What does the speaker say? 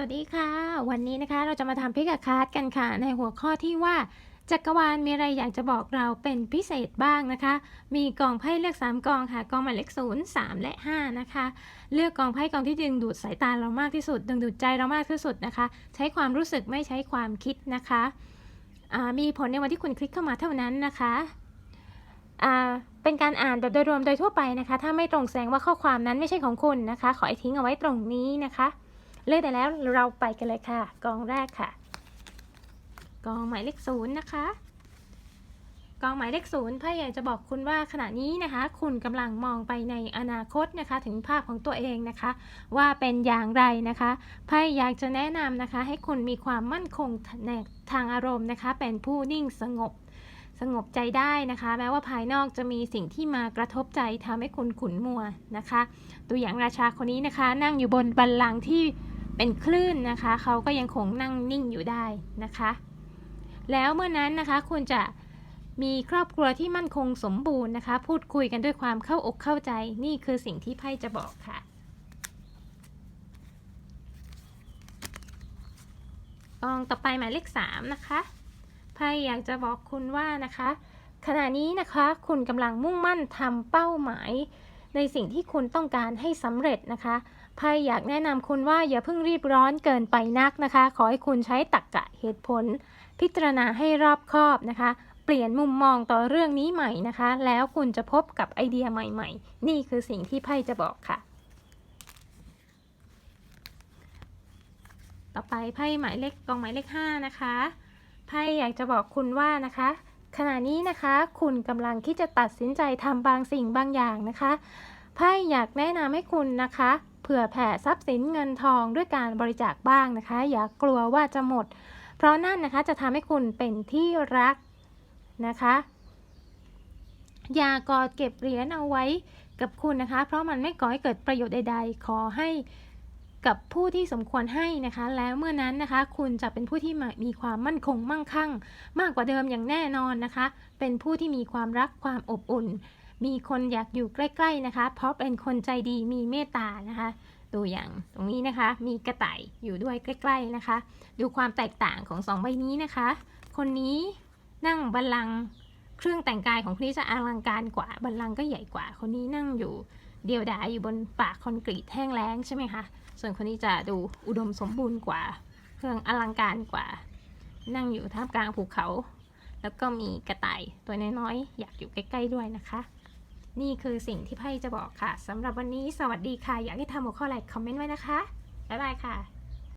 วัสดีค่ะ วันนี้นะคะเราจะมาทำพิกาคาร์ดกันค่ะ ในหัวข้อที่ว่า จักรวาลมีอะไรอยากจะบอกเราเป็นพิเศษบ้างนะคะ มีกองไพ่เลือก 3 กองค่ะ กองหมายเลข0 3 และ 5 นะคะ เลือกกองไพ่กองที่ดึงดูดสายตาเรามากที่สุด ดึงดูดใจเรามากที่สุดนะคะ ใช้ความรู้สึกไม่ใช้ความคิดนะคะมีผลในวันที่คุณคลิกเข้ามาเท่านั้นนะคะเป็นการอ่านแบบโดยรวมโดยทั่วไปนะคะ ถ้าไม่ตรงแสดงว่าข้อความนั้นไม่ใช่ของคุณนะคะ ขอให้ทิ้งเอาไว้ตรงนี้นะคะ เลือกได้แล้วเราไปกันเลยค่ะ กองแรกค่ะ กองหมายเลขศูนย์นะคะ กองหมายเลขศูนย์ไพ่อยากจะบอกคุณว่าขณะนี้นะคะ คุณกำลังมองไปในอนาคตนะคะ ถึงภาพของตัวเองนะคะ ว่าเป็นอย่างไรนะคะไพ่อยากจะแนะนำนะคะ ให้คุณมีความมั่นคงในทางอารมณ์นะคะ เป็นผู้นิ่งสงบ สงบใจได้นะคะ แม้ว่าภายนอกจะมีสิ่งที่มากระทบใจทำให้คุณขุนมัวนะคะ ตัวอย่างราชาคนนี้นะคะ นั่งอยู่บนบัลลังก์ที่เป็นคลื่นนะคะ เขาก็ยังคงนั่งนิ่งอยู่ได้นะคะ แล้วเมื่อนั้นนะคะคุณจะมีครอบครัวที่มั่นคงสมบูรณ์นะคะ พูดคุยกันด้วยความเข้าอกเข้าใจ นี่คือสิ่งที่ไพ่จะบอกค่ะกองต่อไปหมายเลขสามนะคะ ไพ่อยากจะบอกคุณว่านะคะ ขณะนี้นะคะคุณกำลังมุ่งมั่นทำเป้าหมาย ในสิ่งที่คุณต้องการให้สำเร็จนะคะไพ่อยากแนะนำคุณว่าอย่าเพิ่งรีบร้อนเกินไปนักนะคะ ขอให้คุณใช้ตรรกกะเหตุผล พิจารณาให้รอบคอบนะคะ เปลี่ยนมุมมองต่อเรื่องนี้ใหม่นะคะ แล้วคุณจะพบกับไอเดียใหม่ๆ นี่คือสิ่งที่ไพ่จะบอกค่ะ ต่อไปไพ่หมายเลขกองหมายเลขห้านะคะ ไพ่อยากจะบอกคุณว่านะคะ ขณะนี้นะคะคุณกำลังที่จะตัดสินใจทำบางสิ่งบางอย่างนะคะไพ่อยากแนะนำให้คุณนะคะเผื่อแผ่ทรัพย์สินเงินทองด้วยการบริจาคบ้างนะคะ อย่ากลัวว่าจะหมด เพราะนั่นนะคะจะทำให้คุณเป็นที่รักนะคะอย่ากอดเก็บเหรียญเอาไว้กับคุณนะคะ เพราะมันไม่ก่อให้เกิดประโยชน์ใด ๆ ขอให้ กับผู้ที่สมควรให้นะคะ แล้วเมื่อนั้นนะคะ คุณจะเป็นผู้ที่มีความมั่นคงมั่งคั่ง มากกว่าเดิมอย่างแน่นอนนะคะ เป็นผู้ที่มีความรักความอบอุ่น มีคนอยากอยู่ใกล้ๆนะคะ เพราะเป็นคนใจดีมีเมตตานะคะตัวอย่างตรงนี้นะคะ มีกระต่ายอยู่ด้วยใกล้ ๆนะคะ ดูความแตกต่างของสองใบนี้นะคะ คนนี้นั่งบัลลังก์เครื่องแต่งกายของคนนี้จะอลังการกว่าบัลลังก์ก็ใหญ่กว่า คนนี้นั่งอยู่ เดียวดายอยู่บนปากคอนกรีตแห้งแล้งใช่ไหมคะ ส่วนคนนี้จะดูอุดมสมบูรณ์กว่า เครื่องอลังการกว่า นั่งอยู่ท่ามกลางภูเขา แล้วก็มีกระต่ายตัวน้อยๆอยากอยู่ใกล้ๆด้วยนะคะ นี่คือสิ่งที่ไพ่จะบอกค่ะสำหรับวันนี้สวัสดีค่ะ อยากให้ทำหัวข้ออะไรคอมเมนต์ไว้นะคะ บ๊ายบายค่ะ